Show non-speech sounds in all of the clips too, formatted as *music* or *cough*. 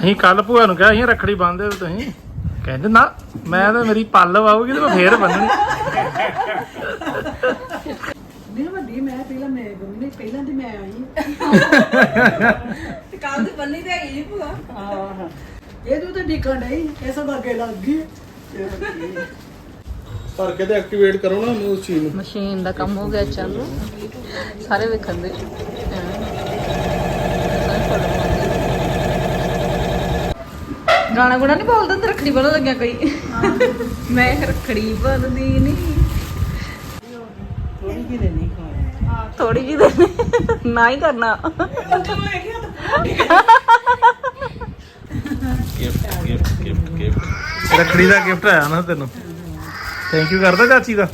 ਅਸੀਂ ਕੱਲ ਭੂਆ ਨੂੰ ਕਿਹਾ ਅਸੀਂ ਰੱਖੜੀ ਬੰਨਦੇ ਹੋ ਤੁਸੀਂ। ਕਹਿੰਦੇ ਨਾ ਮੈਂ ਤਾਂ ਮੇਰੀ ਪੱਲ ਆਊਗੀ ਤੇ ਮੈਂ ਫੇਰ ਬੰਨਣੀ ਨਹੀਂ ਵੱਡੀ ਮੈਂ ਪਹਿਲਾਂ ਮੈਂ ਬੰਨੀ ਪਹਿਲਾਂ ਦੀ ਮੈਂ ਆਈ। ਤੇ ਕੱਲ ਦੀ ਬੰਨੀ ਤੇ ਹੈਗੀ ਭੂਆ। ਆਹ ਇਹ ਤੂੰ ਤਾਂ ਡਿੱਕਣ ਡਈ ਇਹ ਸਭ ਅੱਗੇ ਲੱਗ ਗਈ। ਭਰ ਕੇ ਤੇ ਐਕਟੀਵੇਟ ਕਰੋ ਨਾ ਉਹਨੂੰ ਉਸ ਚੀਜ਼ ਨੂੰ। ਮਸ਼ੀਨ ਦਾ ਕੰਮ ਹੋ ਗਿਆ ਚਾਲੂ। ਸਾਰੇ ਵੇਖਣ ਦੇ। ਗਾਣਾ ਗੁਣਾ ਨਹੀਂ ਬੋਲਦਾ ਤੇ ਰੱਖੜੀ ਬੰਨਣ ਲੱਗਿਆ ਕੋਈ। ਮੈਂ ਰੱਖੜੀ ਬੰਨਦੀ ਨਹੀਂ ਥੋੜੀ ਜਿਹੀ ਨਹੀਂ ਖਾਣੀ। ਥੋੜੀ ਜਿਹੀ ਦੇ ਨਾ ਹੀ ਕਰਨਾ। Gift gift gift gift Rakhi ਦਾ ਗਿਫਟ ਆਇਆ ਨਾ ਤੈਨੂੰ। ਥੈਂਕ ਯੂ ਕਰਦਾ ਚਾਚੀ ਦਾ।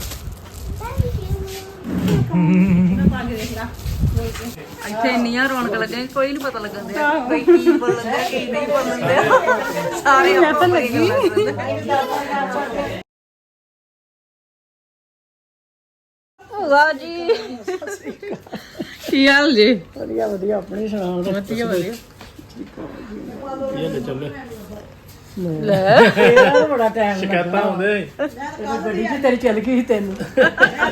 ਇੱਥੇ ਇੰਨੀਆਂ ਰੌਣਕ ਲੱਗੀਆਂ ਕੋਈ ਨਹੀਂ ਪਤਾ ਲੱਗਣ ਦਿਆ ਕੋਈ ਕੀ ਬੋਲਣ ਦਿਆ ਕੀ ਨਹੀਂ ਬੋਲਣ ਦਿਆ। ਸਾਰੇ ਤਾਂ ਲੱਗੀ ਵਾਹ ਜੀ ਕੀ ਹਾਲ ਜੀ? ਵਧੀਆ ਵਧੀਆ। ਆਪਣੀ ਸੁਣਾ ਵਧੀਆ ਵਧੀਆ। ਇਹ ਲੈ ਚੱਲੇ। ਲੈ। ਤੇਰਾ ਤਾਂ ਬੜਾ ਟਾਈਮ ਸ਼ਿਕਾਇਤਾਂ ਹੁੰਦੇ ਤੇਰੀ ਗੱਡੀ 'ਚ ਤੇਰੀ ਚੱਲ ਗਈ ਸੀ ਤੈਨੂੰ।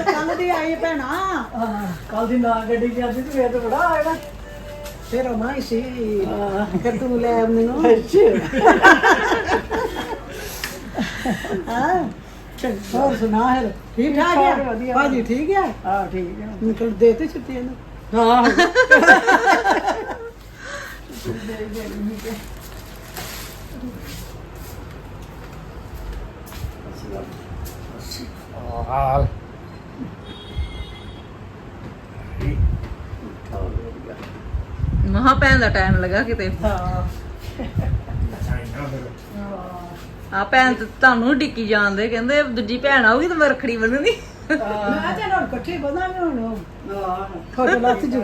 ਕੱਲ ਦੀ ਆਈ ਭੈਣਾ। ਕੱਲ ਦੀ ਨਾ ਗੱਡੀ ਜਾਂਦੀ ਤੇ ਫੇਰ ਤਾਂ ਬੜਾ ਆਏਗਾ ਫਿਰ ਉਹ ਮਾਈ ਸੀ। ਫਿਰ ਤੂੰ ਲੈ ਮੈਨੂੰ ਅੱਛਾ। ਹਾਂ। ਹੋਰ ਸੁਣਾ ਹੈ ਠੀਕ ਠਾਕ ਹੈ ਭਾਜੀ ਠੀਕ ਹੈ ਹਾਂ ਠੀਕ ਹੈ ਨਿਕਲ ਦੇ ਤੇ ਛੁੱਟੀ ਇਹਨੂੰ ਹਾਂ। *laughs* ਹਾਲ ਮਹਾ ਭੈਣ ਦਾ ਟਾਈਮ ਲੱਗਾ ਕਿਤੇ। ਹਾਂ। ਆ ਭੈਣ ਤੇ ਤੁਹਾਨੂੰ ਡਿੱਕੀ ਜਾਂਦੇ ਕਹਿੰਦੇ ਦੂਜੀ ਭੈਣ ਆਊਗੀ ਤੇ ਮੈਂ ਰੱਖੜੀ ਬੰਨਣੀ। ਮੈਂ ਤਾਂ ਹੁਣ ਇਕੱਠੇ ਬਣਾਂਗੇ ਹੁਣ। ਫੋਟੋ ਲੱਥ ਜੂ।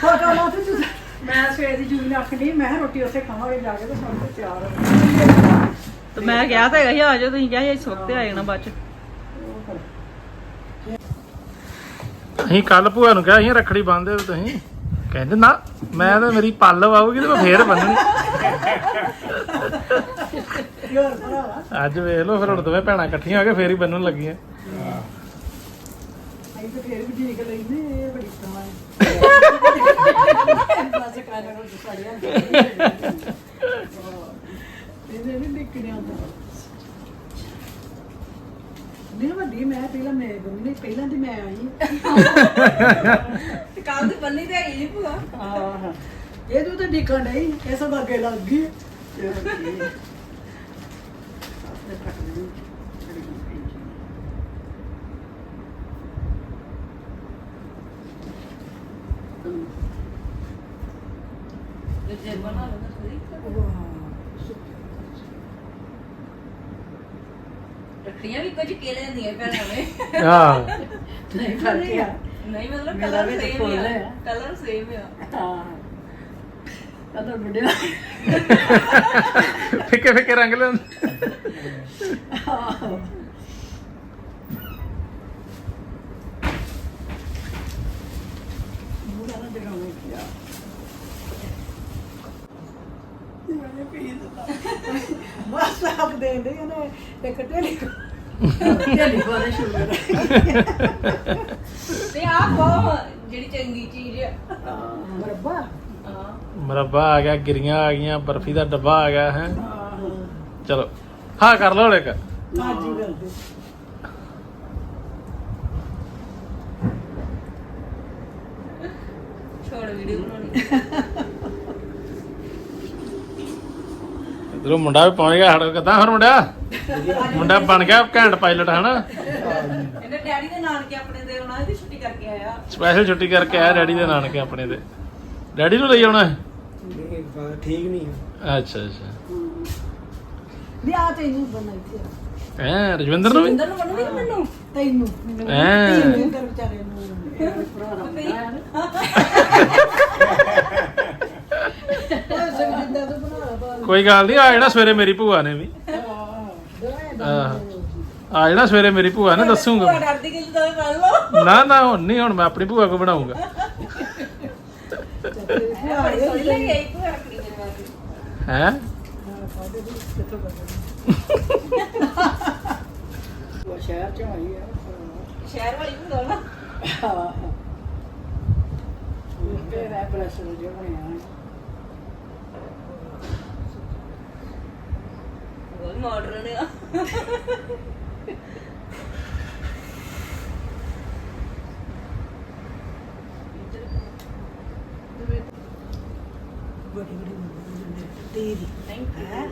ਫੋਟੋ ਲੱਥ ਜੂ। ਮੈਂ ਸਵੇਰ ਦੀ ਜੂਨ ਰੱਖ ਲਈ ਮੈਂ ਕਿਹਾ ਰੋਟੀ ਉੱਥੇ ਖਾਵਾਂਗੇ ਜਾ ਕੇ ਤੇ ਸਭ ਕੁਝ ਤਿਆਰ ਹੋ ਤੇ ਮੈਂ ਕਿਹਾ ਤਾਂ ਹੈਗਾ ਸੀ ਆ ਜਾਓ ਤੁਸੀਂ ਕਿਹਾ ਸੀ ਇਸ ਵਕਤ ਆ ਜਾਣਾ ਬਾਅਦ ਚ। ਅਸੀਂ ਕੱਲ ਭੂਆ ਨੂੰ ਕਿਹਾ ਅਸੀਂ ਰੱਖੜੀ ਬੰਨਦੇ ਹੋ ਤੁਸੀਂ। ਕਹਿੰਦੇ ਨਾ ਮੈਂ ਤਾਂ ਮੇਰੀ ਪੱਲ ਆਊਗੀ ਤੇ ਮੈਂ ਫੇਰ ਬੰਨਣੀ ਅੱਜ ਵੇਖ ਲਓ ਫਿਰ ਹੁਣ ਦੋਵੇਂ ਭੈਣਾਂ ਇਕੱਠੀਆਂ ਹੋ ਕੇ ਫੇਰ ਹੀ ਬੰਨਣ ਲੱਗੀਆਂ। ਅਸੀਂ ਤਾਂ ਫੇਰ ਵੀ ਠੀਕ ਲੈਂਦੇ ਇਹ ਬੜੀ ਸਮਾਂ ਬਸ *laughs* ਇਹਨੇ ਨਹੀਂ ਨਿਕਲਿਆ ਹੁੰਦਾ ਨਹੀਂ ਵੱਡੀ ਮੈਂ ਪਹਿਲਾਂ ਮੈਂ ਬੰਨੀ ਪਹਿਲਾਂ ਦੀ ਮੈਂ ਆਈ। ਤੇ ਕੱਲ ਦੀ ਬੰਨੀ ਤੇ ਨੀ ਭੂਆ। ਆਹ ਇਹ ਤੂੰ ਤਾਂ ਡਿੱਕਣ ਡਈ ਇਹ ਸਭ ਅੱਗੇ ਲੱਗ ਗਈ ਜੇ ਬਣਾ ਲਓ ਰੱਖੜੀਆਂ ਵੀ ਕੁਝ ਕਿਹੜੇ ਹੁੰਦੀਆਂ ਭੈਣਾਂ ਨੇ? ਹਾਂ। ਨਹੀਂ ਫ਼ਰਕ ਆ। ਨਹੀਂ ਮਤਲਬ ਮੇਰਾ ਕਲਰ ਵੀ ਤਾਂ ਸੇਮ ਫੁੱਲ ਆ। ਹੈ। ਕਲਰ ਸੇਮ ਆ। ਹਾਂ। ਕਦੋਂ ਬੁੱਢਾ ਫਿੱਕੇ ਫਿੱਕੇ ਰੰਗ ਲੈਣ ਬੁੱਢਾ ਨਾ ਜਗਾਉਣਾ ਕੀ ਆ। ਬਸ ਆਪ ਦੇ ਦੇ ਨੇ ਇੱਕ ਢੇਲੀ ਢੇਲੀ ਵਾਲੇ ਸ਼ੁਗਰ ਤੇ ਆ ਬਹੁਤ ਜਿਹੜੀ ਚੰਗੀ ਚੀਜ਼ ਆ। ਮਰਬਾ। ਹਾਂ। ਮਰੱਬਾ ਆ ਗਿਆ ਗਿਰੀਆਂ ਆ ਗਈਆਂ ਬਰਫੀ ਦਾ ਡੱਬਾ ਆ ਗਿਆ ਹੈ। ਚਲੋ ਹਾਂ ਕਰ ਲਓ ਹੁਣ ਇੱਕ। ਹੀ ਕਰਦੇ ਛੋੜ ਵੀਡੀਓ ਬਣਾਉਣੀ। ਇਧਰੋਂ ਮੁੰਡਾ ਵੀ ਪਹੁੰਚ ਗਿਆ ਸਾਡਾ ਕਿਦਾਂ ਹੋਰ ਮੁੰਡਾ? ਮੁੰਡਾ ਬਣ ਗਿਆ ਘੈਂਟ ਪਾਇਲਟ ਹਨਾ? ਇਹਨੇ ਡੈਡੀ ਦੇ ਨਾਨਕੇ ਆਪਣੇ ਦੇ ਉਹਨਾਂ ਦੀ ਛੁੱਟੀ ਕਰਕੇ ਆਇਆ। ਸਪੈਸ਼ਲ ਛੁੱਟੀ ਕਰਕੇ ਆਇਆ ਡੈਡੀ ਦੇ ਨਾਨਕੇ ਆਪਣੇ ਦੇ। ਡੈਡੀ ਨੂੰ ਲਈ ਆਉਣਾ? ਹੈ? ਠੀਕ ਨਹੀਂ ਅੱਛਾ ਅੱਛਾ। ਨਹੀਂ ਆ ਤੈਨੂੰ ਬਣਾਈ ਸੀ ਐ ਰਜਵਿੰਦਰ ਨੂੰ ਇੰਦਰ ਨੂੰ ਬਣੂਗੀ ਕਿ ਮੈਨੂੰ? ਤੈਨੂੰ। ਵਿਚਾਰੇ ਨੂੰ ਭਰਾ ਦਾ ਉਹ ਸਭ ਜਿੰਦਾ ਤੋਂ ਬਣਾ ਲਾ ਕੋਈ ਗੱਲ ਨਹੀਂ ਆ ਜਾਣਾ ਸਵੇਰੇ ਮੇਰੀ ਭੂਆ ਨੇ ਵੀ। ਆਹ, ਆ ਜਾਣਾ ਸਵੇਰੇ ਮੇਰੀ ਭੂਆ ਨੇ ਦੱਸੂਗਾ ਭੂਆ ਡਰਦੀ ਕਿ ਜਦੋਂ ਕਰ ਲਓ। ਨਾ ਨਾ ਹੁਣ ਨਹੀਂ ਹੁਣ ਮੈਂ ਆਪਣੀ ਭੂਆ ਕੋ ਬਣਾਉਂਗਾ ਬੜੀ ਸੋਹਣੀ ਲੱਗੀ ਆਈ ਭੂਆ ਰੱਖੜੀ ਦੇ ਬਾਅਦ ਹੈ? ਉਹ ਸ਼ਹਿਰ ਚੋਂ ਆਈ ਆ ਸ਼ਹਿਰ ਵਾਲੀ ਭੂਆ ਨਾ। ਹਾਂ। ਇਹ ਹੈ ਪ੍ਰੈਸ਼ਰ ਜੋ ਬਣਿਆ ਉਹ ਮਾਡਰਨ ਆ ਬੜੀ ਬੜੀ ਤੇਰੀ ਥੈਂਕ ਹੈ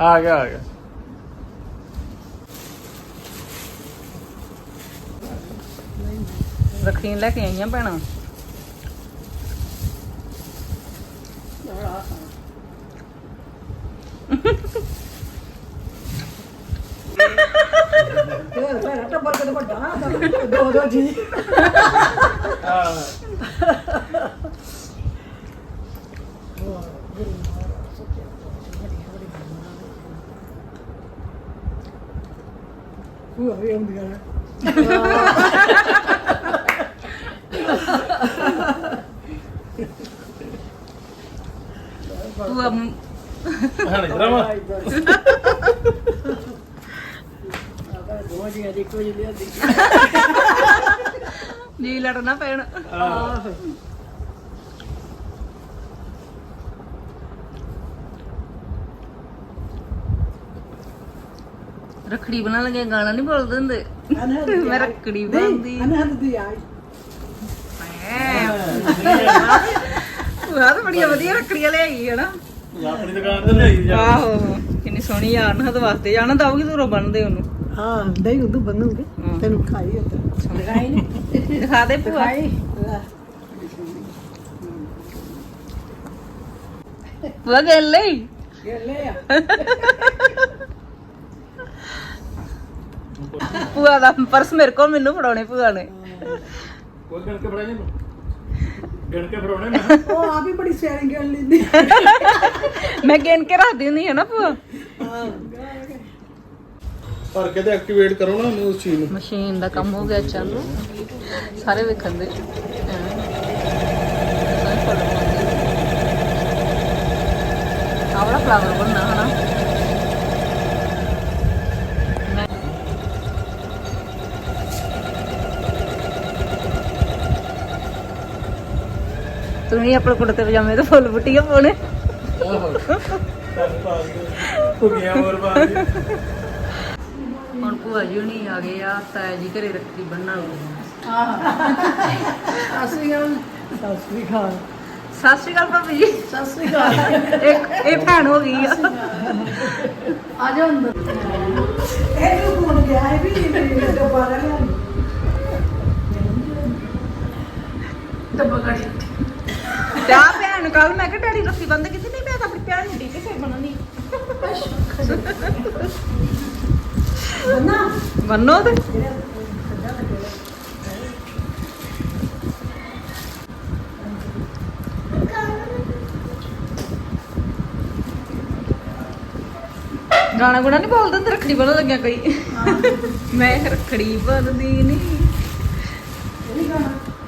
ਆ ਗਿਆ ਆ ਗਿਆ। ਰੱਖੜੀ ਲੈ ਕੇ ਆਈਆਂ ਭੈਣਾਂ। ਤੇ ਭੈਣਾ ਟੱਬਰ ਕਿਤੇ ਵੱਡਾ ਨਾ ਦੋ ਦੋ ਜੀ ਉਹ ਵੀ ਹੁੰਦੀਆਂ ਨੇ ਭੂਆ ਮ- ਹਾਂ ਇਧਰ ਵਾ ਦੋ ਜੀ ਅਜੀ ਕੋਈ ਲਿਆ ਦੀ ਜੀ ਲੜਨਾ ਪੈਣ ਆਹ ਰੱਖੜੀ ਬਣਾ ਲਗੇ ਗਾਣਾ ਨਹੀਂ ਬੋਲਦੇ ਹੁੰਦੇ। ਮੈਂ ਰੱਖੜੀ ਬੰਨਦੀ ਅਨਹਦ ਦੀ ਆਈ। ਭੂਆ ਤਾਂ ਬੜੀਆਂ ਵਧੀਆ ਰੱਖੜੀਆਂ ਲਿਆਈ ਹੈ ਨਾ ਆਪਣੀ ਦੁਕਾਨ ਤੇ ਲਈ ਜਾ। ਆਹੋ ਕਿੰਨੀ ਸੋਹਣੀ ਯਾਰ ਨਾ ਹਦ ਵਾਸਤੇ। ਜਾਣਾ ਦਊਗੀ ਤੂੰ ਬੰਨਦੇ ਉਹਨੂੰ। ਹਾਂ ਦਹੀਂ ਉਦੋਂ ਬੰਨੂਗੇ ਹਾਂ। ਤੈਨੂੰ ਖਾਈ ਲਗਾਈ ਨਹੀਂ ਦਿਖਾ ਦੇ ਭੂਆ। ਖਾਈ ਭੂਆ ਗੱਲ ਲਈ? ਗੇਲੇ ਆ *laughs* ਭੂਆ ਦਾ ਪਰਸ ਮੇਰੇ ਕੋਲ ਮੈਨੂੰ ਫੜਾਉਣੇ ਭੂਆ ਨੇ। ਕੋਈ ਗਣ ਕੇ ਫੜਾ ਨਹੀਂ? ਗਣ ਕੇ ਫੜਾਉਣੇ ਮੈਂ? ਉਹ ਆਪ ਹੀ ਬੜੀ ਸਿਆਣੀ ਗੱਲ ਲੈਂਦੀ। ਮੈਂ ਗਿਣ ਕੇ ਰੱਖਦੀ ਹੁੰਦੀ ਹੈ ਨਾ ਭੂਆ। ਹਾਂ ਭਰ ਕੇ ਤੇ ਐਕਟੀਵੇਟ ਕਰੋ ਨਾ ਉਹਨੂੰ ਉਸ ਚੀਜ਼ ਨੂੰ। ਮਸ਼ੀਨ ਦਾ ਕੰਮ ਹੋ ਗਿਆ ਚਾਲੂ। ਸਾਰੇ ਵੇਖਣ ਦੇ। ਆਵਲਾ ਫਲਾਵਰ ਬਣਨਾ ਹਨਾ ਤੂੰ ਹੀ ਆਪਣੇ ਕੁੜਤੇ ਪਜਾਮੇ ਤੇ ਫੁੱਲ ਬੁੱਟੀਆਂ ਪਾਉਣੇ। ਭੁਗੀਆਂ ਹੋਰ ਬਾਅਦ ਹੁਣ ਭੂਆ ਜੀ ਹੁਣੀ ਆ ਗਏ ਆ ਤਾਇਆ ਜੀ ਘਰੇ ਰੱਖੀ ਬੰਨਣ ਅਸੀਂ ਸਤਿ ਸ੍ਰੀ ਅਕਾਲ। ਸਤਿ ਸ਼੍ਰੀ ਅਕਾਲ। ਭਾਬੀ ਜੀ। ਸਤਿ ਸ੍ਰੀ ਅਕਾਲ। ਇੱਕ ਇਹ ਭੈਣ ਹੋ ਗਈ ਆ। ਆ ਜਾ ਅੰਦਰ। ਇਹ ਨੂੰ ਕੋਣ ਗਿਆ ਹੈ ਵੀ ਦੁਬਾਰਾ ਲਿਆ ਤੇ ਆ ਭੈਣ ਕੱਲ ਮੈਂ ਕਿਹਾ ਡੈਡੀ ਰੱਖੀ ਬੰਦ ਕਿਤੇ ਨਹੀਂ? ਮੈਂ ਤਾਂ ਆਪਣੀ ਭੈਣ ਨੂੰ ਡੀ ਕੇ ਫਿਰ ਬਣਾਉਣੀ ਬੰਨਾ ਬੰਨੋ ਤੇ। ਗਾਣਾ ਗੁਣਾ ਨਹੀਂ ਬੋਲਦੇ ਤੇ ਰੱਖੜੀ ਬੰਨਣ ਲੱਗਿਆ ਕੋਈ। ਮੈਂ ਰੱਖੜੀ ਬੰਨਦੀ ਨਹੀਂ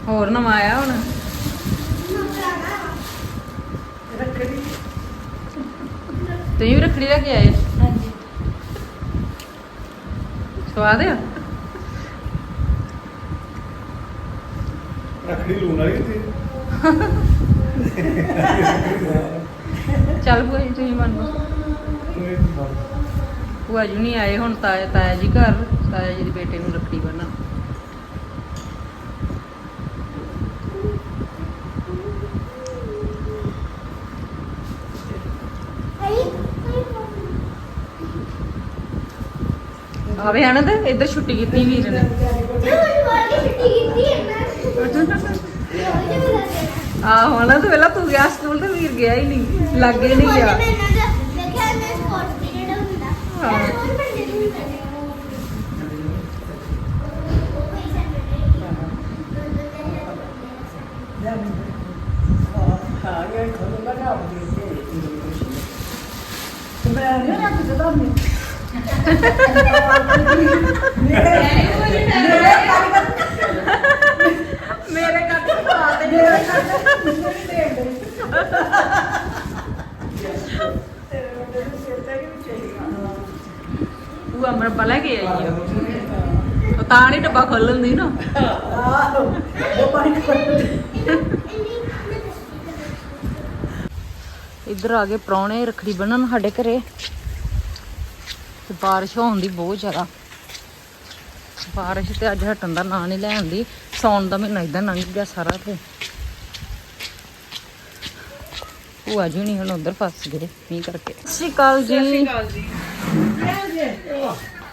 ਹੋਰ ਨਵਾਂ ਆਇਆ ਹੁਣ। ਤੁਸੀਂ ਵੀ ਰੱਖੜੀ ਲੈ ਕੇ ਆਏ ਹਾਂਜੀ। ਸਵਾਦ ਆ? ਰੱਖੜੀ ਲੂਣ ਵਾਲੀ ਸੀ ਚੱਲ ਭੂਆ ਜੀ ਤੁਸੀਂ ਮੰਨੋ ਭੂਆ ਜੀ ਨਹੀਂ ਆਏ ਹੁਣ ਤਾਇਆ ਤਾਇਆ ਜੀ ਘਰ ਤਾਇਆ ਜੀ ਦੇ ਬੇਟੇ ਨੂੰ ਰੱਖੜੀ ਆਵੇ ਤੇ ਇੱਧਰ ਛੁੱਟੀ ਕੀਤੀ ਵੀਰ ਨੇ। ਆਹੋ ਹਨਾ ਤੇ ਪਹਿਲਾਂ ਤੂੰ ਗਿਆ ਸਕੂਲ ਤੇ ਵੀਰ ਗਿਆ ਹੀ ਨਹੀਂ ਲੱਗੇ ਨਹੀਂ ਗਿਆ। ਆ ਗਿਆ ਖੋਲ ਲਗਾ ਦੇ ਮੈਂ ਨਹੀਂ ਰੱਖ ਦਿੱਤਾ ਮੈਂ ਮੇਰੇ ਕੱਟ ਪਾ ਦੇ ਉਹ ਅਮਰ ਬਲਾ ਕੇ ਆਈ ਆ। ਉਹ ਤਾਂ ਨਹੀਂ ਡੱਬਾ ਖੋਲਣ ਦੀ ਨਾ। ਇੱਧਰ ਆ ਗਏ ਪ੍ਰਾਹੁਣੇ ਰੱਖੜੀ ਬੰਨਣ ਸਾਡੇ ਘਰੇ। ਤੇ ਬਾਰਿਸ਼ ਹੋਣ ਦੀ ਬਹੁਤ ਜ਼ਿਆਦਾ। ਬਾਰਿਸ਼ ਤੇ ਅੱਜ ਹਟਣ ਦਾ ਨਾਂ ਨਹੀਂ ਲੈਣ ਦੀ। ਸੌਣ ਦਾ ਮਹੀਨਾ ਇਦਾਂ ਲੰਘ ਗਿਆ ਸਾਰਾ ਤੇ। ਭੂਆ ਜੀ ਨਹੀਂ ਹੁਣ ਉਧਰ ਫਸ ਗਏ ਮੀਂਹ ਕਰਕੇ। ਸ਼੍ਰੀ ਅਕਾਲ ਜੀ।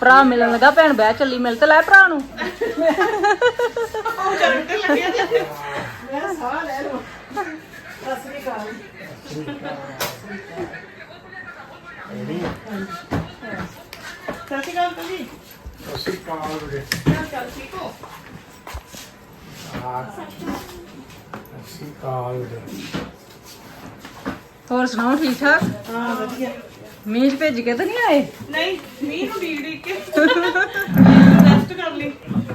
ਭਰਾ ਮਿਲਣ ਲੱਗਾ ਭੈਣ ਬਹਿ ਚੱਲੀ। ਮਿਲ ਤੇ ਲੈ ਭਰਾ ਨੂੰ। ਮੈਂ ਸਾਹ ਲੈ ਲਵਾਂ ਸਤਿ ਸ੍ਰੀ ਅਕਾਲ। ਸਤਿ ਸ੍ਰੀ ਅਕਾਲ ਜੀ ਅਸੀਂ ਕਾਲ ਵੀਰੇ ਚੱਲ ਠੀਕ ਹੋ ਅਸੀਂ ਕਾਲ ਵੀਰੇ। ਹੋਰ ਸੁਣਾਓ ਠੀਕ ਠਾਕ? ਹਾਂ ਵਧੀਆ। ਮੀਂਹ 'ਚ ਭੇਜ ਕੇ ਤਾਂ ਨਹੀਂ ਆਏ? ਨਹੀਂ ਮੀਂਹ ਨੂੰ ਡੀਕ ਡੀਕ ਕੇ। *laughs* ਰੈਸਟ ਕਰ ਲਈ।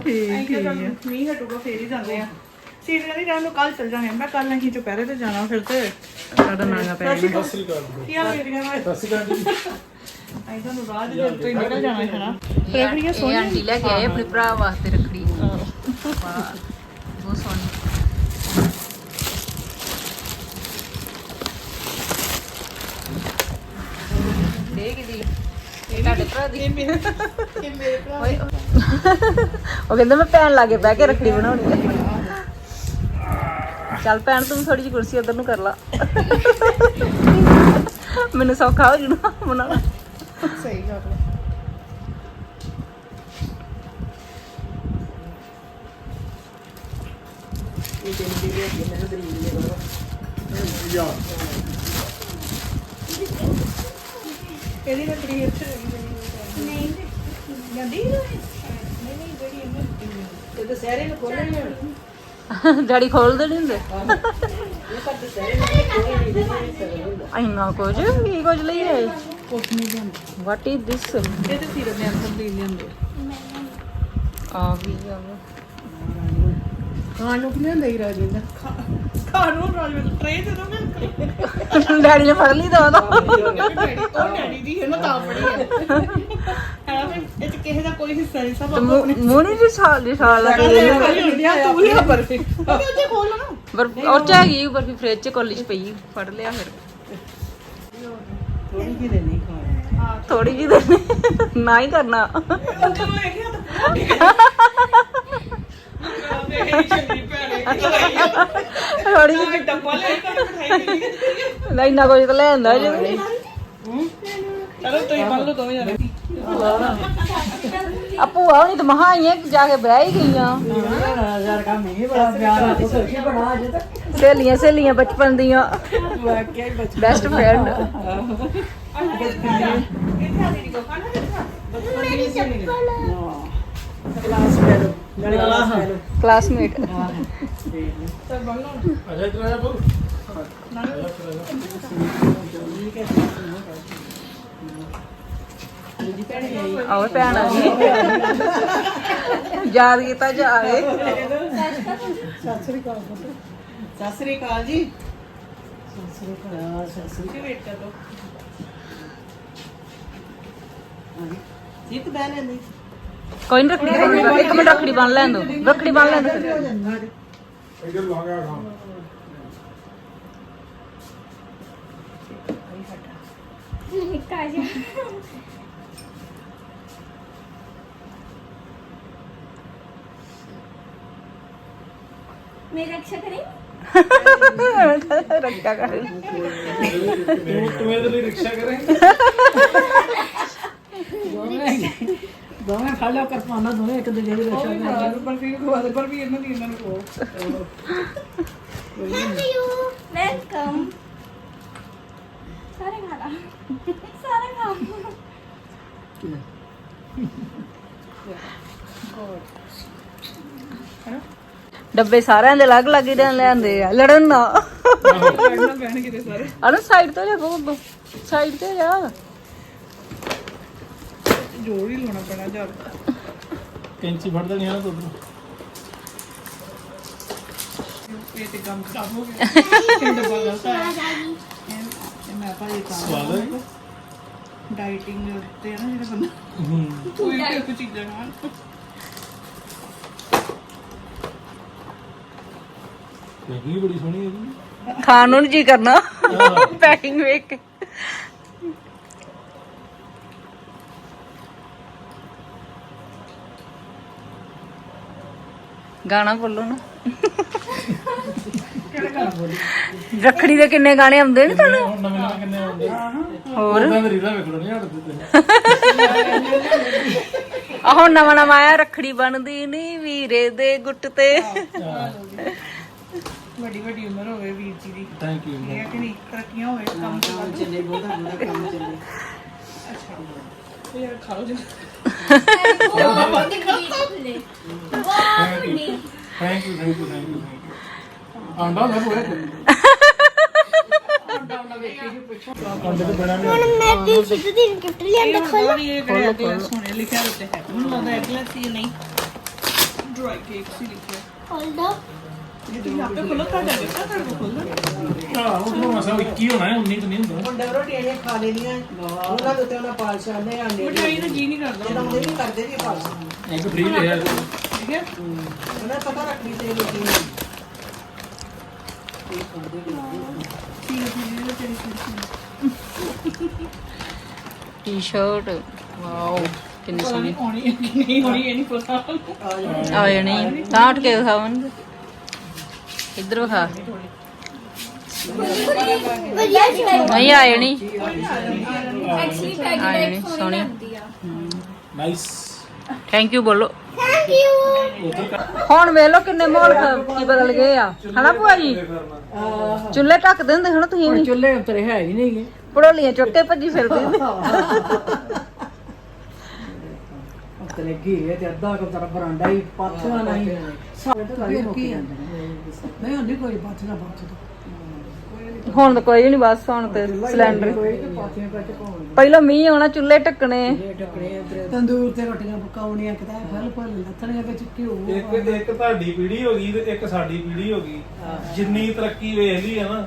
ਠੀਕ ਠੀਕ। ਹੈ ਮੀਂਹ ਹਟੂਗਾ ਫੇਰ ਹੀ ਜਾਂਦੇ ਆ। ਸੀਟ ਕਹਿੰਦੀ ਜਾਨ ਨੂੰ ਕੱਲ ਚੱਲ ਜਾਵਾਂਗੇ ਮੈਂ ਕੱਲ ਨਹੀਂ ਚੁਪਹਿਰੇ ਤੇ ਜਾਣਾ ਫਿਰ ਤੇ। ਸਾਡਾ ਨਾਂਗਾ ਪੈ ਗਿਆ ਅਸੀਂ ਕਾਲ ਵੀਰੇ ਕੀ ਆ ਮੇਰੀਆਂ ਮੈਂ ਅਸੀਂ ਕਾਲ ਜੀ। ਆਈ ਤੁਹਾਨੂੰ ਰਾਹ ਦੇ ਤੋਂ ਹੀ ਨਿਕਲ ਜਾਣਾ ਹੈ ਨਾ। ਇਹ ਇਹ ਆਂਟੀ ਲੈ ਕੇ ਆਏ ਆਪਣੇ ਭਰਾ ਵਾਸਤੇ ਰੱਖੜੀ। ਵਾਹ, ਬਹੁਤ ਸੋਹਣੀ। ਦੇਖ ਦੀ ਇਹ ਤੁਹਾਡੇ ਭਰਾ ਦੀ। ਇਹ ਮੇਰੇ ਭਰਾ ਓਏ ਉਹ ਕਹਿੰਦਾ ਮੈਂ ਭੈਣ ਲਾਗੇ ਬਹਿ ਕੇ ਰੱਖੜੀ ਬਣਾਉਣੀ ਹੈ ਚੱਲ ਭੈਣ ਤੂੰ ਥੋੜੀ ਜਿਹੀ ਕੁਰਸੀ ਉਧਰ ਨੂੰ ਕਰ ਲਾ। ਮੈਨੂੰ ਸੌਖਾ ਹੋ ਜੂਣਾ ਬਣਾਉਣਾ। *laughs* ਸਹੀ ਗੱਲ ਹੈ। ਇਹਦੀ ਲੱਕੜੀ ਇੱਥੇ ਲੱਗੀ ਨਹੀਂ। ਜਾਂਦੀ ਨਹੀਂ ਨਹੀਂ ਜਿਹੜੀ ਇਹਨੇ ਤਾਂ ਸਾਰੇ ਨੂੰ ਖੋਲਣੇ ਡੈਡੀ ਖੋਲਦੇ ਨਹੀਂ ਹੁੰਦੇ? ਇਹ ਤਾਂ ਸਾਰੇ ਨੂੰ ਖੋਲਣੇ ਨਹੀਂ ਇੰਨਾ ਕੁਝ ਕੀ ਕੁਝ ਲਈ ਹੈ ਕੁਛ ਨਹੀਂ ਜਾਂਦੀ ਵਾਟ ਇਜ਼ ਦਿਸ ਇਹ ਤੇ ਸੀਰਤ ਦੇ ਅੰਦਰ ਦੇ ਲੈਂਦੇ ਆ ਵੀ ਆ ਖਾਣ ਨੂੰ ਕਿੰਨੇ ਲਈ ਰਾਜਿੰਦਰ ਖਾਣ ਨੂੰ ਰਾਜ ਵਿੱਚ ਟਰੇ ਤੇ ਦੋਗੇ ਡੈਡੀ ਨੇ ਫੜ ਲਈ ਦੋ ਦੋ। ਡੈਡੀ ਉਹ ਡੈਡੀ ਦੀ ਹੈ ਨਾ ਤਾਂ ਫੜੀ ਹੈ। ਹੈ ਫਿਰ ਇਹ ਚ ਕਿਸੇ ਦਾ ਕੋਈ ਹਿੱਸਾ ਨਹੀਂ ਸਭ ਆਪੋ ਆਪਣੇ ਮੂਣੀ ਜੀ ਸਾਲ ਦੀ ਸਾਲ ਲੱਗ ਗਈ ਤੂੰ ਲਿਆ ਬਰਫੀ। ਉਹ ਉੱਤੇ ਖੋਲ ਨਾ ਬਰਫ ਔਰ ਚ ਹੈਗੀ ਬਰਫੀ ਫ੍ਰਿਜ ਚ ਕਾਲਜ ਪਈ ਫੜ ਲਿਆ ਫਿਰ। ਥੋੜੀ ਜਿਹੀ ਦੇਣੀ ਖਾਣ। ਥੋੜੀ ਜਿਹੀ ਦੇਣੀ। ਨਾ ਹੀ ਕਰਨਾ। ਇਹ ਥੋੜੀ ਜਿਹੀ ਡੱਬਾ ਲੈ ਕੇ ਦੇ ਇੰਨਾ ਕੁਝ ਤਾਂ ਲੈ ਆਂਦਾ ਜੀ। ਚਲੋ ਤੁਸੀਂ ਬੰਨ ਲਓ ਦੋਵੇਂ ਜਣੇ। ਆ ਭੂਆ ਹੁਣੀ ਤਾਂ ਮਹਾ ਆਈਆਂ ਜਾ ਕੇ ਬਹਿ ਹੀ ਗਈਆਂ। ਯਾਰ ਕਾ ਮੀਂਹ ਬੜਾ ਪਿਆਰਾ। ਤੇ ਸੋਚੀ ਬਣਾ ਅਜੇ ਤੱਕ? ਸਹੇਲੀਆਂ ਸਹੇਲੀਆਂ ਬਚਪਨ ਦੀਆਂ। ਵਾਕਿਆ ਹੀ ਬੱਚਾ ਬੈਸਟ ਫਰੈਂਡ ਕਲਾਸਮੇਟ ਅਜੇ ਤੇਰਾ ਆ ਬੋਲ ਆਓ ਭੈਣ ਆ ਗਈ ਯਾਦ ਕੀਤਾ ਜਾਵੇ ਸਤਿ ਸ੍ਰੀ ਅਕਾਲ ਸਤਿ ਸ੍ਰੀ ਅਕਾਲ ਜੀ ਸਤਿ ਸ੍ਰੀ ਅਕਾਲ ਸਤਿ ਸ੍ਰੀ ਤੁਸੀਂ ਵੇਟ ਕਰ ਲਓ ਅਕਾਲ ਜੀਤ ਬਹਿ ਲੈਂਦੀ ਕੋਈ ਨਹੀਂ ਰੱਖੜੀ ਬੰਨ੍ਹ- ਇੱਕ ਮਿੰਟ ਰੱਖੜੀ ਬੰਨ ਲੈਣ ਦੋ ਰੱਖੜੀ ਬੰਨ ਲੈਣ ਦੋ ਹੋ ਜਾਂਦਾ ਇਧਰ ਲਾਗਾ ਗਾ मेरा रक्षा करें ਰੱਖਿਆ ਕਰ ਤੂੰ ਇਹਦੇ ਲਈ ਰਿਕਸ਼ਾ ਕਰੇ ਦੋਵੇਂ ਖਾ ਲਓ ਕਰਪਾਨਾ ਦੋਵੇਂ ਇੱਕ ਦੂਜੇ ਦੇ ਰੱਖਿਆ ਕਰ ਪਰ ਵੀ ਖਵਾ ਦੇ ਪਰ ਵੀ ਇਹਨਾਂ ਦੀ ਇਹਨਾਂ ਨੂੰ ਖਵਾਓ ਥੈਂਕ ਯੂ ਵੈਲਕਮ ਸਾਰੇ ਖਾ ਲਾ ਸਾਰੇ ਖਾ ਗੋਡ ਡੱਬੇ ਸਾਰਿਆਂ ਦੇ ਅਲੱਗ ਅਲੱਗ ਹੀ ਲੈਂਦੇ ਆ ਲੜਨ ਨਾ। ਅਰੇ ਸਾਈਡ ਤੇ ਜਾ ਕੋ ਸਾਈਡ ਤੇ ਜਾ ਜ਼ੋਰ ਹੀ ਲਾਉਣਾ ਪੈਣਾ ਜਦ ਕੈਂਚੀ ਫੜ ਦੇਣੀ ਆ ਤੂੰ। ਇਹ ਤੇ ਕੰਮ ਖਰਾਬ ਹੋ ਗਿਆ। ਕਿੰਨਾ ਬਗਲਤਾ ਹੈ ਇਹ ਮੈਂ ਭਾਜੀ ਸਵਾਦ ਹੈ ਡਾਈਟਿੰਗ ਤੇ ਨਾ ਜਿਹੜਾ ਬੰਦਾ। ਹੂੰ। ਕੋਈ ਕੁਝ ਚੀਜ਼ਾਂ ਖਾਣ ਇਹ ਬੜੀ ਸੋਹਣੀ ਹੈ ਜੀ। ਖਾਣ ਨੂੰ ਜੀ ਕਰਨਾ। ਪੈਕਿੰਗ ਵੇਖ ਕੇ। ਗਾਣਾ ਬੋਲੋ ਨਾ। ਰੱਖੜੀ ਦੇ ਕਿੰਨੇ ਗਾਣੇ ਆਉਂਦੇ ਨੇ ਤੁਹਾਨੂੰ? ਹੁਣ ਨਵੇਂ ਨਵੇਂ ਕਿੰਨੇ ਆਉਂਦੇ? ਹੋਰ? ਉਹਨਾਂ ਦੇ ਰੀਲਾਂ ਵੇਖ ਲੋ ਨਹੀਂ ਹਟਦੇ ਤੇ ਆਹੋ ਨਵਾਂ ਨਵਾਂ ਆਇਆ ਰੱਖੜੀ ਬਣਦੀ ਨੀ ਵੀਰੇ ਦੇ ਗੁੱਟ ਤੇ। ਵੱਡੀ ਵੱਡੀ ਉਮਰ ਹੋਵੇ ਵੀਰ ਜੀ ਦੀ। ਥੈਂਕ ਯੂ ਇਹ ਆ ਕਿ ਨਹੀਂ? ਤਰੱਕੀਆਂ ਹੋਵੇ ਕੰਮ ਚ ਵੱਧ। ਚੱਲੇ ਬਹੁਤਾ ਬੜਾ ਕੰਮ ਚੱਲੇ। ਇਹ ਖਾਓ ਜੀ। ਬਹੁਤ ਨਹੀਂ thank you thank you thank you ਆਂਡਾ ਨਾ ਹੋਏ ਆਂਡੇ ਤੇ ਬਣਾ ਹੁਣ ਮੈਂ ਵੀ ਸਿੱਧੂ ਦੀ ਗਿਫਟ ਲਿਆਂਦਾ ਖੋਲੋ। ਇਹ ਕਿਹੜਾ ਐਗਲੈਸ ਹੋਣੇ ਲਿਖਿਆ ਉੱਤੇ ਹੈ। ਮੈਨੂੰ ਲੱਗਦਾ ਐਗਲੈਸ ਹੀ ਨਹੀਂ। ਡਰਾਈ ਕੇਕ ਸੀ ਲਿਖਿਆ। ਖੋਲ। ਦੋ ਇਹ ਤੁਸੀਂ ਆਪੇ ਖੋਲੋ ਤੁਹਾਡਾ ਦੇਖਾ ਤੁਹਾਡੇ ਕੋਲ ਖੋਲੋ ਆ ਉਹ ਮਸਾ 21 ਹੋਣਾ ਹੈ 19 ਤਾਂ ਨਹੀਂ ਹੁੰਦਾ ਮੁੰਡੇ ਰੋਟੀਆਂ ਨੇ ਖਾ ਲੈਣੀਆਂ ਉਹਨਾਂ ਦੇ ਉੱਤੇ ਉਹਨਾਂ ਪਾਲਸ਼ ਆਨੇ ਆਂਡੇ ਮਠਾਈ ਦਾ ਜੀ ਨਹੀਂ ਕਰਦਾ। ਜਿਹੜਾ ਉਹਦੇ ਵੀ ਕਰਦੇ ਵੀ ਪਾਲਸ਼ ਇੱਕ ਫ੍ਰੀ ਲਿਆ ਠੀਕ ਹੈ। ਉਹਨਾਂ ਪਤਾ ਰੱਖਣੀ ਤੇ ਲੋਕੀ ਨੂੰ। ਟੀ-ਸ਼ਰਟ ਵਾਓ ਕਿੰਨੀ ਸੋਹਣੀ। ਨਹੀਂ ਹੋਣੀ ਨਹੀਂ ਹੋਣੀ ਇਹ ਨਹੀਂ ਪਤਾ। ਆ ਜਾਣੀ। ਤਾਂ ਉੱਠ ਕੇ ਦਿਖਾਵਣਗੇ ਇੱਧਰ ਜੀ। ਨਹੀਂ ਆ ਜਾਣੀ ਐਕਚੁਅਲੀ ਆ ਸੋਹਣੀ ਨਾਈਸ ਥੈਂਕ ਯੂ ਬੋਲੋ। ਥੈਂਕ ਯੂ ਹੁਣ ਵੇਖ ਲਓ ਕਿੰਨੇ ਮਾਹੌਲ ਖ- ਕੀ ਬਦਲ ਗਏ ਆ। ਹਨਾ ਭੂਆ ਜੀ? ਚੁੱਲ੍ਹੇ ਢੱਕ ਦਿੰਦੇ ਹਨਾ ਤੁਸੀਂ ਵੀ? ਚੁੱਲ੍ਹੇ ਉਤਰੇ ਹੈ ਹੀ ਨਹੀਂਗੇ ਪੜੋਲੀਆਂ ਚੁੱਕ ਕੇ ਭੱਜੀ ਫਿਰਦੇ ਉਤਰੇ ਘੀਰੇ ਤੇ ਅੱਧਾ ਕੋ ਤਰ ਬਰਾਂਡਾ ਹੀ ਪਾਥੀਆਂ ਨਹੀਂ। ਗਾੜੀ ਮੁੱਕ ਜਾਂਦੇ ਨਹੀਂ ਹੁੰਦੀ ਕੋਈ ਪਾਥੀਆਂ ਪਾਥੀਆਂ ਹੁਣ ਤਾਂ ਕੋਈ ਨਹੀਂ ਬਸ ਹੁਣ ਤੇ ਸਿਲੰਡਰ। ਪਾਥੀਆਂ ਕੱਚ ਪਾਉਣ ਪਹਿਲਾਂ ਮੀਂਹ ਆਉਣਾ ਚੁੱਲ੍ਹੇ ਢੱਕਣੇ। ਤੰਦੂਰ ਤੇ ਰੋਟੀਆਂ ਪਕਾਉਣੀਆਂ ਕਿਤਾ ਫਲ ਫਲ ਲੱਥਣੀਆਂ ਵਿੱਚ ਘਿਓ ਇੱਕ ਇੱਕ ਤੁਹਾਡੀ ਪੀੜ੍ਹੀ ਹੋ ਗਈ ਤੇ ਇੱਕ ਸਾਡੀ ਪੀੜ੍ਹੀ ਹੋ ਗਈ। ਜਿੰਨੀ ਤਰੱਕੀ ਵੇਖ ਲਈ ਹੈ ਨਾ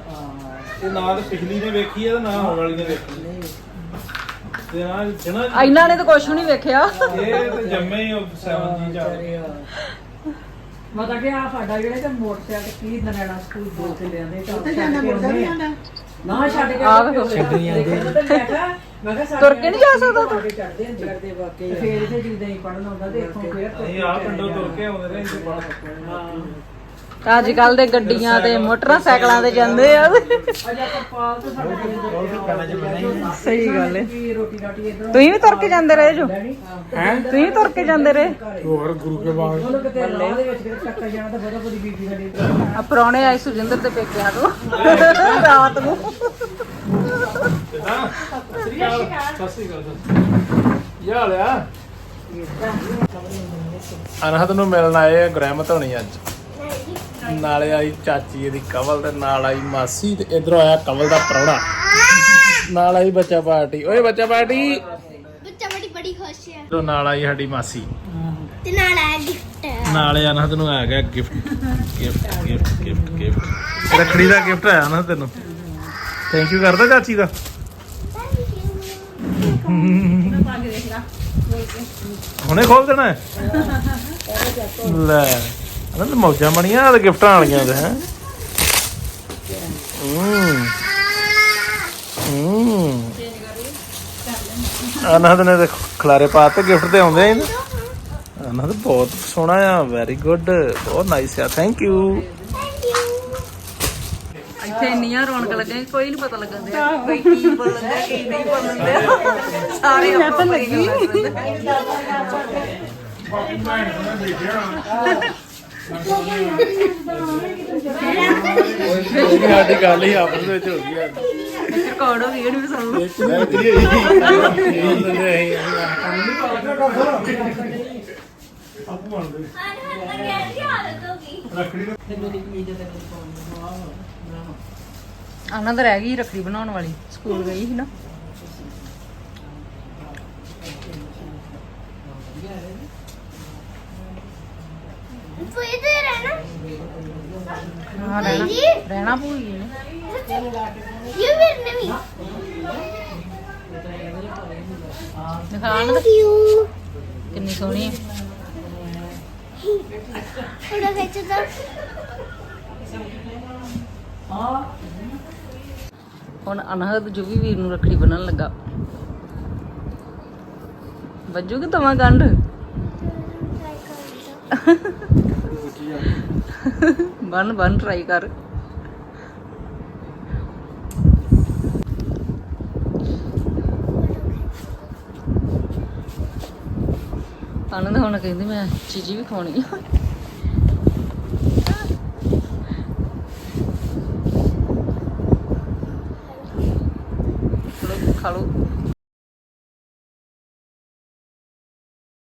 ਤੇ ਨਾ ਤੇ ਪਿਛਲੀ ਨੇ ਵੇਖੀ ਹੈ ਤੇ ਨਾ ਆਉਣ ਵਾਲੀ ਨੇ ਵੇਖੀ। ਤੇ ਆ ਜਨਾ ਇਹਨਾਂ ਨੇ ਤਾਂ ਕੁਝ ਨਹੀਂ ਵੇਖਿਆ। ਇਹ ਤੇ ਜੰਮੇ ਹੀ 7 ਜੀ ਚੱਲ ਮਤਲਬ ਕਿ ਆ ਸਾਡਾ ਜਿਹੜੇ ਤੇ ਮੋਟਰਸਾਈਕਲ ਕੀ ਨਰੈਣਾ ਸਕੂਲ ਦੋ ਤੇ ਲਿਆਂਦੇ ਤਾਂ ਉੱਥੇ ਜਾਣਾ ਮੋਟਰਸਾਈਕਲ ਨਾ ਛੱਡ ਕੇ ਆਹ ਵੇਖੋ। ਛੱਡਣੀ ਜਾਂਦੇ ਮੈਂ ਕਿਹਾ ਤੁਰ ਕੇ ਨਹੀਂ ਜਾ ਸਕਦਾ ਤੂੰ? ਚੜਦੇ ਚੜਦੇ ਵਾਕਈ ਫੇਰ ਇਥੇ ਜਿੱਦਾਂ ਹੀ ਪੜਨ ਆਉਂਦਾ ਤੇ ਇੱਥੋਂ ਫੇਰ ਅਸੀਂ ਆ ਪਿੰਡੋਂ ਤੁਰ ਕੇ ਆਉਂਦੇ ਰਹੇ ਇੱਥੇ ਅੱਜ ਕੱਲ ਦੇ ਗੱਡੀਆਂ ਤੇ ਮੋਟਰਸਾਈਕਲਾਂ ਤੇ ਜਾਂਦੇ ਆ। ਤੇ ਸਹੀ ਗੱਲ ਹੈ ਤੁਸੀਂ ਵੀ ਤੁਰ ਕੇ ਜਾਂਦੇ ਰਹੇ ਜੋ? ਹੈ? ਤੁਸੀਂ ਵੀ ਤੁਰ ਕੇ ਜਾਂਦੇ ਰਹੇ? ਹੋਰ ਗੁਰੂ ਕੇ ਬਾਗ। ਤਾਂ ਆ ਪ੍ਰਾਹੁਣੇ ਆਏ ਸੁਜਿੰਦਰ ਦੇ ਪੇਕਿਆਂ ਤੋਂ। ਰਾਤ ਨੂੰ। ਸਤਿ ਸ੍ਰੀ ਅਕਾਲ ਸਤਿ ਸ੍ਰੀ ਅਕਾਲ ਯਾ ਲਿਆ ਅਨਹਦ ਨੂੰ ਮਿਲਣ ਆਏ ਆ ਗ੍ਰਹਿਮਤ ਹੋਣੀ ਅੱਜ। ਨਾਲੇ ਆਈ ਚਾਚੀ ਇਹਦੀ ਕਵਲ ਤੇ ਨਾਲ ਆਈ ਮਾਸੀ ਤੇ ਇਧਰੋਂ ਆਇਆ ਕਵਲ ਦਾ ਪ੍ਰਾਹੁਣਾ। ਨਾਲ ਆਈ ਬੱਚਾ ਪਾਰਟੀ। ਓਏ ਬੱਚਾ ਪਾਰਟੀ। ਬੱਚਾ ਬੜੀ ਬੜੀ ਖੁਸ਼ ਹੈ ਇਧਰੋਂ ਨਾਲ ਆਈ ਸਾਡੀ ਮਾਸੀ। ਤੇ ਨਾਲ ਆ ਗਿਫਟ। ਨਾਲੇ ਅਨਹਦ ਨੂੰ ਆ ਗਿਆ gift gift gift gift gift. Rakhi ਦਾ ਗਿਫਟ ਆਇਆ ਨਾ ਤੈਨੂੰ। ਥੈਂਕ ਯੂ ਕਰਦਾ ਚਾਚੀ ਦਾ। ਹੁਣੇ ਖੋਲ ਦੇਣਾ। ਹੈ? ਲੈ ਅਨੰਦ ਮੌਜਾਂ ਬਣੀਆਂ ਆ ਗਿਫਟਾਂ ਵਾਲੀਆਂ ਤੇ ਹੈ। ਹੂੰ। ਅਨਹਦ ਨੇ ਤੇ ਖਲਾਰੇ ਪਾਤੇ ਗਿਫਟ ਤੇ ਆਉਂਦੇ ਹੀ ਅਨਹਦ ਬਹੁਤ ਸੋਹਣਾ ਆ ਵੈਰੀ ਗੁੱਡ ਬਹੁਤ ਨਾਈਸ ਆ ਥੈਂਕ ਯੂ ਇੱਥੇ ਇੰਨੀਆਂ ਰੌਣਕ ਲੱਗੀਆਂ ਕੋਈ ਨਹੀਂ ਪਤਾ ਲੱਗਣ ਦਿਆ ਕੋਈ ਕੀ ਬੋਲਣ ਦਿਆ ਕੀ ਨਹੀਂ ਬੋਲਣ ਦਿਆ ਸਾਰੇ ਆਪਾਂ ਲੱਗੀ ਸਾਡੀ ਗੱਲ ਹੀ ਆਪਸ ਵਿੱਚ ਹੋ ਗਈ ਅੱਜ ਰਿਕਾਰਡ ਹੋ ਗਈ ਇਹਨੂੰ ਵੀ ਸੁਣ ਲਓ ਹਾਂ ਹਾਂ ਮੈਂ ਕਹਿ ਰਹੀ ਹਾਲਤ ਹੋ ਆਨੰਦ ਰਹਿ ਗਈ ਰੱਖੜੀ ਬਣਾਉਣ ਵਾਲੀ, ਸਕੂਲ ਗਈ ਸੀ ਨਾ। ਰਹਿਣਾ। ਹਾਂ ਰਹਿਣਾ। ਰਹਿਣਾ ਭੂਈ ਨੇ ਇਹ ਮੇਰੇ ਵੀ ਦਿਖਾਣ ਯੂ ਕਿੰਨੀ ਸੋਹਣੀ ਹੈ ਉਹਦਾ ਵਿੱਚ ਤਾਂ। ਹੁਣ ਅਨਹਦ ਜੁਵੀ ਵੀਰ ਨੂੰ ਰੱਖੜੀ ਬੰਨਣ ਲੱਗਾ। ਵੱਜੂ ਕਿ ਤਵਾ ਗੰਢ? ਬੰਨ ਬੰਨ ਟਰਾਈ ਕਰ। ਆਨੰਦ ਹੁਣ ਕਹਿੰਦੀ ਮੈਂ ਚੀਜੀ ਵੀ ਖਾਣੀ ਆ। ਖਾ ਲਓ।